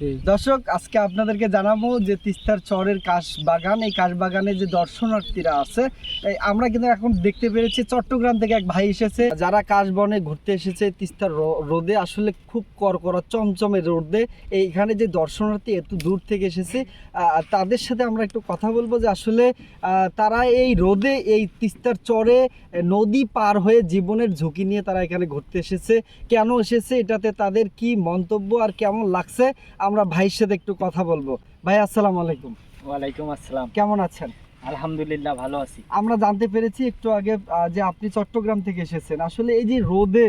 দর্শক, আজকে আপনাদেরকে জানাব যে তিস্তার চরের কাশ বাগান এই কাশ বাগানে যে দর্শনার্থীরা আছে আমরা কিন্তু এখন দেখতে পেরেছি চট্টগ্রাম থেকে এক ভাই এসেছে। যারা কাশ বনে ঘুরতে এসেছে তিস্তার রোদে, আসলে খুব করকরা চমচমে রোদে, এইখানে যে দর্শনার্থী এত দূর থেকে এসেছে তাদের সাথে আমরা একটু কথা বলব যে আসলে তারা এই রোদে, এই তিস্তার চরে নদী পার হয়ে জীবনের ঝুঁকি নিয়ে তারা এখানে ঘুরতে এসেছে। কেন এসেছে? এটাতে তাদের কি মন্তব্য আর কেমন লাগছে? আমরা ভাইয়ের সাথে একটু কথা বলব। ভাই আসসালামু আলাইকুম। ওয়ালাইকুম আসসালাম। কেমন আছেন? আলহামদুলিল্লাহ ভালো আছি। আমরা জানতে পেরেছি একটু আগে যে আপনি চট্টগ্রাম থেকে এসেছেন। আসলে এই যে রোদে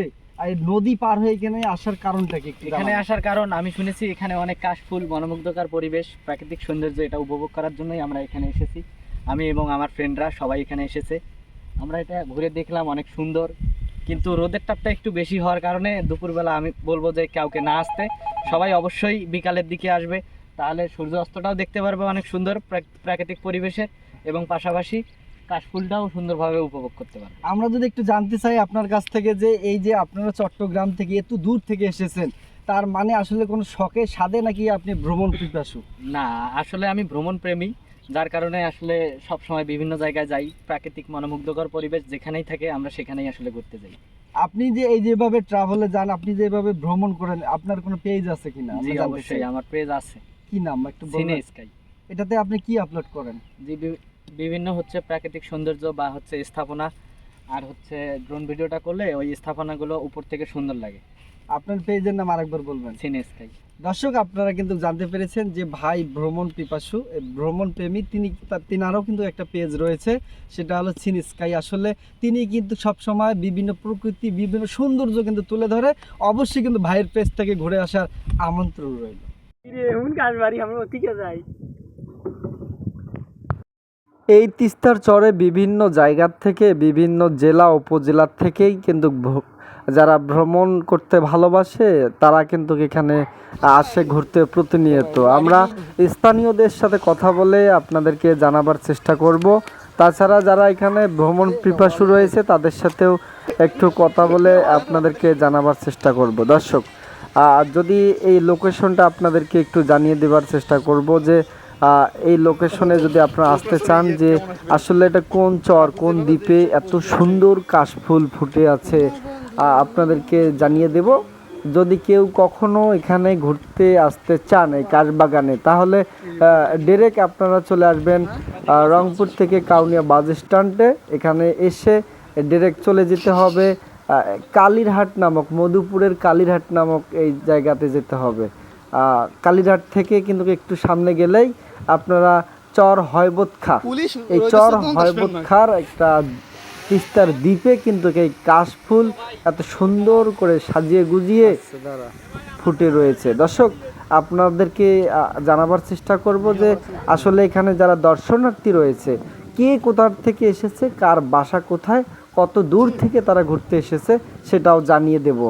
নদী পার হয়ে এখানে আসার কারণটা কি এখানে আসার কারণ আমি শুনেছি এখানে অনেক কাশফুল মনোমুগ্ধকর পরিবেশ প্রাকৃতিক সৌন্দর্য এটা উপভোগ করার জন্যই আমরা এখানে এসেছি। আমি এবং আমার ফ্রেন্ডরা সবাই এখানে এসেছে। আমরা এটা ঘুরে দেখলাম অনেক সুন্দর। কিন্তু রোদের তাপটা একটু বেশি হওয়ার কারণে দুপুরবেলা আমি বলব যে কাউকে না আসতে। সবাই অবশ্যই বিকালের দিকে আসবে। তাহলে সূর্য অস্তটাও দেখতে পারবে অনেক সুন্দর প্রাক- প্রাকৃতিক পরিবেশে এবং পাশাপাশি কাশফুলটাও সুন্দরভাবে উপভোগ করতে পারবে। আমরা যদি একটু জানতে চাই আপনার কাছ থেকে যে এই যে আপনারা চট্টগ্রাম থেকে এত দূর থেকে এসেছেন তার মানে আসলে কোনো শখে সাদে নাকি আপনি ভ্রমণ পিপাসু? না আসলে আমি ভ্রমণ প্রেমী যার কারণে আসলে সব সময় বিভিন্ন জায়গায় যাই প্রাকৃতিক মনোমুগ্ধকর পরিবেশ যেখানেই থাকে আমরা সেখানেই আসলে ঘুরতে যাই। আপনি যে এই যেভাবে ট্রাভেলে যান আপনি যেভাবে ভ্রমণ করেন আপনার কোনো পেজ আছে কিনা? জি অবশ্যই আমার পেজ আছে। কি নাম? একটু সিনে স্কাই এটাতে আপনি কি আপলোড করেন? যে বিভিন্ন হচ্ছে প্রাকৃতিক সৌন্দর্য বা হচ্ছে স্থাপনা আর হচ্ছে ড্রোন ভিডিওটা করলে ওই স্থাপনাগুলো উপর থেকে সুন্দর লাগে। আপনার পেজের নাম আরেকবার বলবেন। সিনে স্কাই দর্শক আপনারা কিন্তু জানতে পেরেছেন যে ভাই ভ্রমণ পিপাসু ভ্রমণ প্রেমী তিনি তার তিনারও কিন্তু একটা পেজ রয়েছে সেটা হলো চিন স্কাই আসলে তিনি কিন্তু সবসময় বিভিন্ন প্রকৃতি বিভিন্ন সৌন্দর্য কিন্তু তুলে ধরে অবশ্যই কিন্তু ভাইয়ের পেজ থেকে ঘুরে আসার আমন্ত্রণ রইল। এমন কাজ বাড়ি আমরা ওদিকে যাই। এই তিস্তার চরে বিভিন্ন জায়গার থেকে, বিভিন্ন জেলা, উপজেলার থেকেই কিন্তু যারা ভ্রমণ করতে ভালোবাসে, তারা কিন্তু এখানে আসে ঘুরতে প্রতিনিয়ত। আমরা স্থানীয়দের সাথে কথা বলে আপনাদেরকে জানাবার চেষ্টা করব। তাছাড়া যারা এখানে ভ্রমণ পিপাসু রয়েছে, তাদের সাথেও একটু কথা বলে আপনাদেরকে জানাবার চেষ্টা করব। দর্শক যদি এই লোকেশনটা আপনাদেরকে একটু জানিয়ে দেবার চেষ্টা করব যে এই লোকেশনে যদি আপনারা আসতে চান যে আসলে এটা কোন চর, কোন দ্বীপে এত সুন্দর কাশফুল ফুটে আছে আপনাদেরকে জানিয়ে দেব। যদি কেউ কখনো এখানে ঘুরতে আসতে চান এই কাশবাগানে, তাহলে ডিরেক্ট আপনারা চলে আসবেন রংপুর থেকে কাউনিয়া বাস স্ট্যান্ডে। এখানে এসে ডিরেক্ট চলে যেতে হবে কালীরহাট নামক, মধুপুরের কালীরহাট নামক এই জায়গাতে যেতে হবে। কালীরহাট থেকে কিন্তু একটু সামনে গেলেই আপনারা চর হয়বত খা এই চর হয়বত খার একটা তিস্তার দ্বীপে কিন্তু এই কাশফুল এত সুন্দর করে সাজিয়ে গুজিয়ে ফুটে রয়েছে। দর্শক আপনাদেরকে জানাবার চেষ্টা করব যে আসলে এখানে যারা দর্শনার্থী রয়েছে কে কোথার থেকে এসেছে কার বাসা কোথায় কত দূর থেকে তারা ঘুরতে এসেছে সেটাও জানিয়ে দেব।